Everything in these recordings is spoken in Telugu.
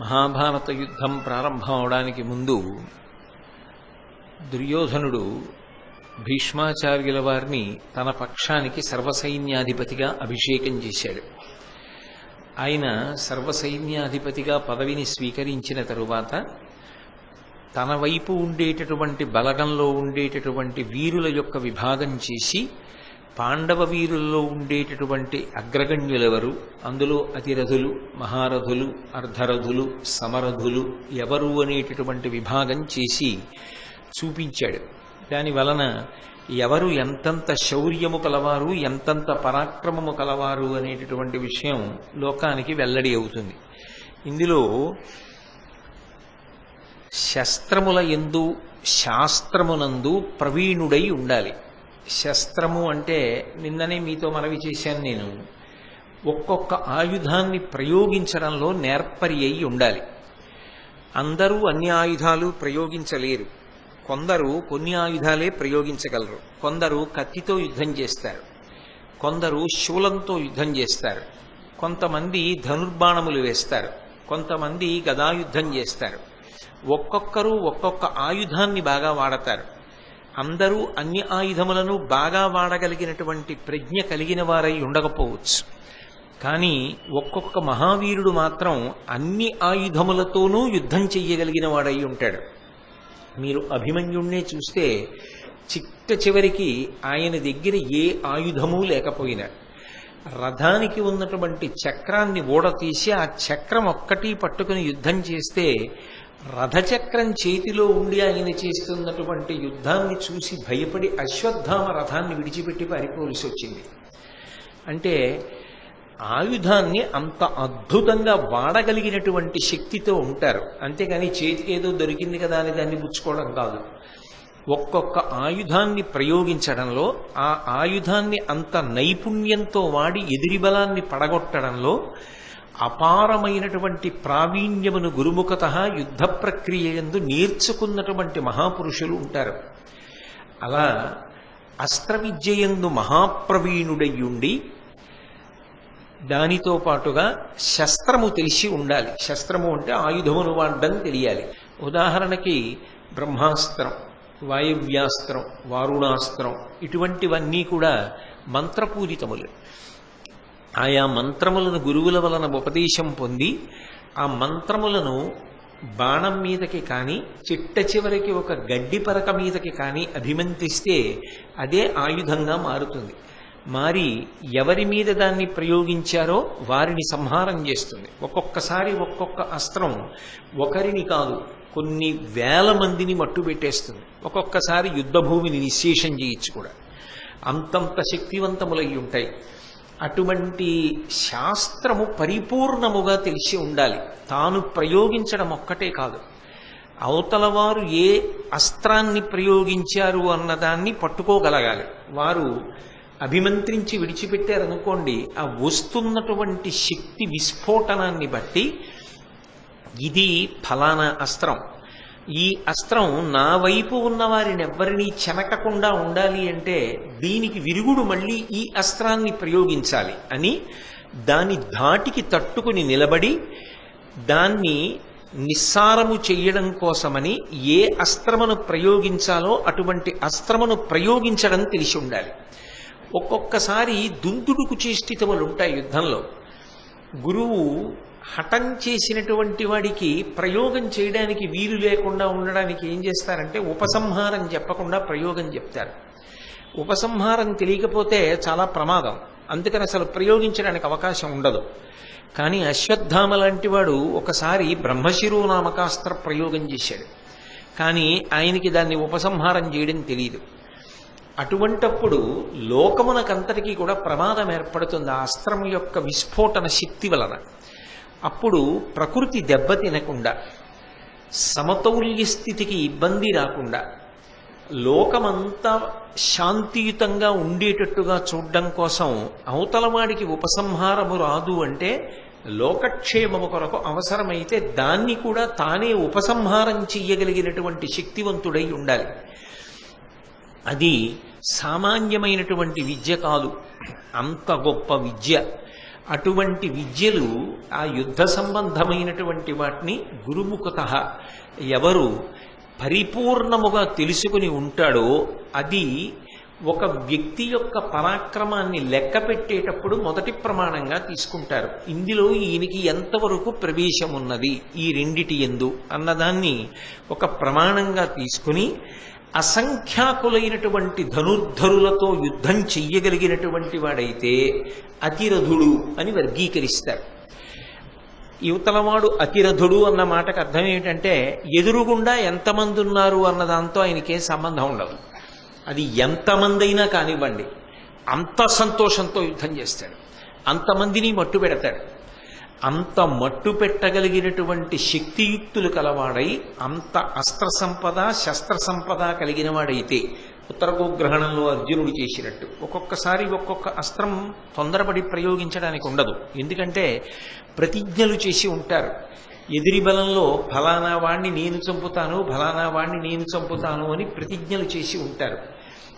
మహాభారత యుద్ధం ప్రారంభం అవడానికి ముందు దుర్యోధనుడు భీష్మాచార్యుల వారిని తన పక్షానికి సర్వసైన్యాధిపతిగా అభిషేకం చేశాడు. ఆయన సర్వసైన్యాధిపతిగా పదవిని స్వీకరించిన తరువాత తన వైపు ఉండేటటువంటి బలగంలో ఉండేటటువంటి వీరుల యొక్క విభాగం చేసి పాండవ వీరుల్లో ఉండేటటువంటి అగ్రగణ్యులెవరు? అందులో అతిరథులు మహారథులు అర్ధరథులు సమరథులు ఎవరు అనేటటువంటి విభాగం చేసి చూపించాడు. దాని వలన ఎవరు ఎంతంత శౌర్యము కలవారు ఎంతంత పరాక్రమము కలవారు అనేటటువంటి విషయం లోకానికి వెల్లడి అవుతుంది. ఇందులో శస్త్రముల ఎందు శాస్త్రమునందు ప్రవీణుడై ఉండాలి. శస్త్రము అంటే నిన్ననే మీతో మనవి చేశాను నేను. ఒక్కొక్క ఆయుధాన్ని ప్రయోగించడంలో నేర్పరి అయి ఉండాలి. అందరూ అన్ని ఆయుధాలు ప్రయోగించలేరు. కొందరు కొన్ని ఆయుధాలే ప్రయోగించగలరు. కొందరు కత్తితో యుద్ధం చేస్తారు. కొందరు శూలంతో యుద్ధం చేస్తారు. కొంతమంది ధనుర్బాణములు వేస్తారు. కొంతమంది గదాయుద్ధం చేస్తారు. ఒక్కొక్కరు ఒక్కొక్క ఆయుధాన్ని బాగా వాడతారు. అందరూ అన్ని ఆయుధములను బాగా వాడగలిగినటువంటి ప్రజ్ఞ కలిగిన వారై ఉండకపోవచ్చు. కానీ ఒక్కొక్క మహావీరుడు మాత్రం అన్ని ఆయుధములతోనూ యుద్ధం చెయ్యగలిగిన వాడై ఉంటాడు. మీరు అభిమన్యుణ్ణే చూస్తే చిట్ట చివరికి ఆయన దగ్గర ఏ ఆయుధము లేకపోయినా రథానికి ఉన్నటువంటి చక్రాన్ని ఊడతీసి ఆ చక్రం ఒక్కటి పట్టుకుని యుద్ధం చేస్తే రథచక్రం చేతిలో ఉండి ఆయన చేస్తున్నటువంటి యుద్ధాన్ని చూసి భయపడి అశ్వత్థామ రథాన్ని విడిచిపెట్టి పారిపోవలసి వచ్చింది. అంటే ఆయుధాన్ని అంత అద్భుతంగా వాడగలిగినటువంటి శక్తితో ఉంటారు. అంతేగాని చేతికి ఏదో దొరికింది కదా అని దాన్ని పుచ్చుకోవడం కాదు. ఒక్కొక్క ఆయుధాన్ని ప్రయోగించడంలో ఆ ఆయుధాన్ని అంత నైపుణ్యంతో వాడి ఎదిరి బలాన్ని పడగొట్టడంలో అపారమైనటువంటి ప్రావీణ్యమును గురుముఖత యుద్ధ ప్రక్రియ ఎందు నేర్చుకున్నటువంటి మహాపురుషులు ఉంటారు. అలా అస్త్ర విద్యయందు మహాప్రవీణుడయ్యుండి దానితో పాటుగా శస్త్రము తెలిసి ఉండాలి. శస్త్రము అంటే ఆయుధమును వాడడం తెలియాలి. ఉదాహరణకి బ్రహ్మాస్త్రం వాయువ్యాస్త్రం వారుణాస్త్రం ఇటువంటివన్నీ కూడా మంత్రపూరితములు ఆయా మంత్రములను గురువుల వలన ఉపదేశం పొంది ఆ మంత్రములను బాణం మీదకి కానీ చిట్ట చివరికి ఒక గడ్డి పరక మీదకి కానీ అభిమంతిస్తే అదే ఆయుధంగా మారుతుంది. మారి ఎవరి మీద దాన్ని ప్రయోగించారో వారిని సంహారం చేస్తుంది. ఒక్కొక్కసారి ఒక్కొక్క అస్త్రం ఒకరిని కాదు కొన్ని వేల మందిని మట్టు పెట్టేస్తుంది. ఒక్కొక్కసారి యుద్ధభూమిని నిశ్శేషం చేయొచ్చు కూడా. అంతంత శక్తివంతములై ఉంటాయి అటువంటి శాస్త్రము పరిపూర్ణముగా తెలిసి ఉండాలి. తాను ప్రయోగించడం ఒక్కటే కాదు. అవతల వారు ఏ అస్త్రాన్ని ప్రయోగించారు అన్నదాన్ని పట్టుకోగలగాలి. వారు అభిమంత్రించి విడిచిపెట్టారనుకోండి ఆ వస్తున్నటువంటి శక్తి విస్ఫోటనాన్ని బట్టి ఇది ఫలానా అస్త్రం. ఈ అస్త్రం నా వైపు ఉన్న వారిని ఎవ్వరినీ చెనకకుండా ఉండాలి అంటే దీనికి విరుగుడు మళ్ళీ ఈ అస్త్రాన్ని ప్రయోగించాలి అని దాని ధాటికి తట్టుకుని నిలబడి దాన్ని నిస్సారము చెయ్యడం కోసమని ఏ అస్త్రమును ప్రయోగించాలో అటువంటి అస్త్రమును ప్రయోగించడం తెలిసి ఉండాలి. ఒక్కొక్కసారి దుందుడుకు చేష్టితములు ఉంటాయి యుద్ధంలో. గురువు హఠం చేసినటువంటి వాడికి ప్రయోగం చేయడానికి వీలు లేకుండా ఉండడానికి ఏం చేస్తారంటే ఉపసంహారం చెప్పకుండా ప్రయోగం చెప్తారు. ఉపసంహారం తెలియకపోతే చాలా ప్రమాదం. అందుకని అసలు ప్రయోగించడానికి అవకాశం ఉండదు. కానీ అశ్వత్థామ లాంటి వాడు ఒకసారి బ్రహ్మశిరు నామకాస్త్ర ప్రయోగం చేశాడు. కానీ ఆయనకి దాన్ని ఉపసంహారం చేయడం తెలియదు అటువంటప్పుడు లోకమునకంతటికీ కూడా ప్రమాదం ఏర్పడుతుంది. ఆ అస్త్రం యొక్క విస్ఫోటన శక్తి వలన. అప్పుడు ప్రకృతి దెబ్బతినకుండా సమతౌల్య స్థితికి ఇబ్బంది రాకుండా లోకమంతా శాంతియుతంగా ఉండేటట్టుగా చూడడం కోసం అవతలవాడికి ఉపసంహారము రాదు అంటే లోకక్షేమము కొరకు అవసరమైతే దాన్ని కూడా తానే ఉపసంహారం చెయ్యగలిగినటువంటి శక్తివంతుడై ఉండాలి. అది సామాన్యమైనటువంటి విద్య కాదు. అంత గొప్ప విద్య. అటువంటి విద్యలు ఆ యుద్ధ సంబంధమైనటువంటి వాటిని గురుముఖత ఎవరు పరిపూర్ణముగా తెలుసుకుని ఉంటాడో అది ఒక వ్యక్తి యొక్క పరాక్రమాన్ని లెక్క పెట్టేటప్పుడు మొదటి ప్రమాణంగా తీసుకుంటారు. ఇందులో ఈయనకి ఎంతవరకు ప్రవేశం ఉన్నది ఈ రెండిటి ఎందు అన్నదాన్ని ఒక ప్రమాణంగా తీసుకుని అసంఖ్యాకులైనటువంటి ధనుర్ధరులతో యుద్ధం చెయ్యగలిగినటువంటి వాడైతే అతిరథుడు అని వర్గీకరిస్తారు. యువతలవాడు అతిరథుడు అన్న మాటకు అర్థం ఏమిటంటే ఎదురుగుండా ఎంతమంది ఉన్నారు అన్న దాంతో ఆయనకే సంబంధం ఉండదు. అది ఎంతమంది అయినా కానివ్వండి అంత సంతోషంతో యుద్ధం చేస్తాడు. అంతమందిని మట్టు పెడతాడు అంత మట్టు పెట్టగలిగినటువంటి శక్తియుక్తులు కలవాడై అంత అస్త్ర సంపద శస్త్ర సంపద కలిగిన వాడైతే ఉత్తర గోగ్రహణంలో అర్జునుడు చేసినట్టు. ఒక్కొక్కసారి ఒక్కొక్క అస్త్రం తొందరపడి ప్రయోగించడానికి ఉండదు. ఎందుకంటే ప్రతిజ్ఞలు చేసి ఉంటారు. ఎదిరి బలంలో ఫలానా వాణ్ణి నేను చంపుతాను ఫలానా వాణ్ణి నేను చంపుతాను అని ప్రతిజ్ఞలు చేసి ఉంటారు.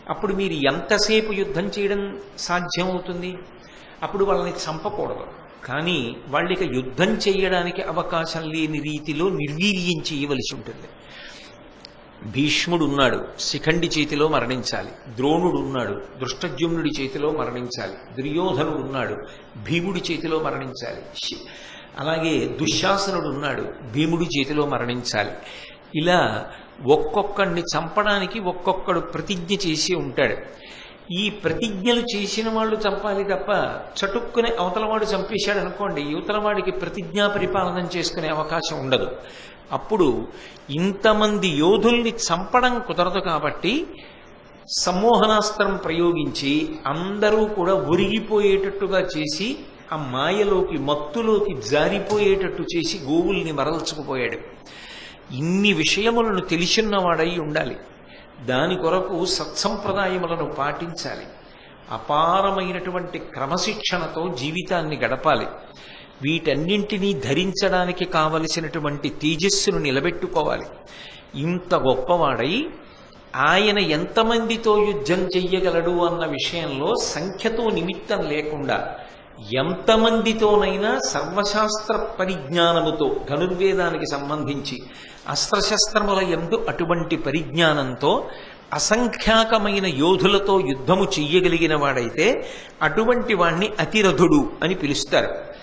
అప్పుడు మీరు ఎంతసేపు యుద్ధం చేయడం సాధ్యమవుతుంది? అప్పుడు వాళ్ళని చంపకూడదు. కానీ వాళ్ళకి యుద్ధం చేయడానికి అవకాశం లేని రీతిలో నిర్వీర్యం చేయవలసి ఉంటుంది. భీష్ముడు ఉన్నాడు శిఖండి చేతిలో మరణించాలి. ద్రోణుడు ఉన్నాడు దృష్టజ్యుమ్నుడి చేతిలో మరణించాలి. దుర్యోధనుడు ఉన్నాడు భీముడి చేతిలో మరణించాలి. అలాగే దుశ్శాసనుడు ఉన్నాడు భీముడి చేతిలో మరణించాలి. ఇలా ఒక్కొక్కడిని చంపడానికి ఒక్కొక్కడు ప్రతిజ్ఞ చేసి ఉంటాడు. ఈ ప్రతిజ్ఞలు చేసిన వాళ్ళు చంపాలి తప్ప చటుక్కునే అవతలవాడు చంపేశాడు అనుకోండి యువతలవాడికి ప్రతిజ్ఞా పరిపాలన చేసుకునే అవకాశం ఉండదు. అప్పుడు ఇంతమంది యోధుల్ని చంపడం కుదరదు కాబట్టి సమ్మోహనాస్త్రం ప్రయోగించి అందరూ కూడా ఒరిగిపోయేటట్టుగా చేసి ఆ మాయలోకి మత్తులోకి జారిపోయేటట్టు చేసి గోవుల్ని మరల్చుకుపోయాడు. ఇన్ని విషయములను తెలిసిన్నవాడై ఉండాలి. దాని కొరకు సత్సంప్రదాయములను పాటించాలి. అపారమైనటువంటి క్రమశిక్షణతో జీవితాన్ని గడపాలి. వీటన్నింటినీ ధరించడానికి కావలసినటువంటి తేజస్సును నిలబెట్టుకోవాలి. ఇంత గొప్పవాడై ఆయన ఎంతమందితో యుద్ధం చెయ్యగలడు అన్న విషయంలో సంఖ్యతో నిమిత్తం లేకుండా ఎంతమందితోనైనా సర్వశాస్త్ర పరిజ్ఞానముతో ధనుర్వేదానికి సంబంధించి అస్త్రశస్త్రముల ఎందు అటువంటి పరిజ్ఞానంతో అసంఖ్యాకమైన యోధులతో యుద్ధము చెయ్యగలిగిన వాడైతే అటువంటి వాణ్ణి అతిరథుడు అని పిలుస్తారు.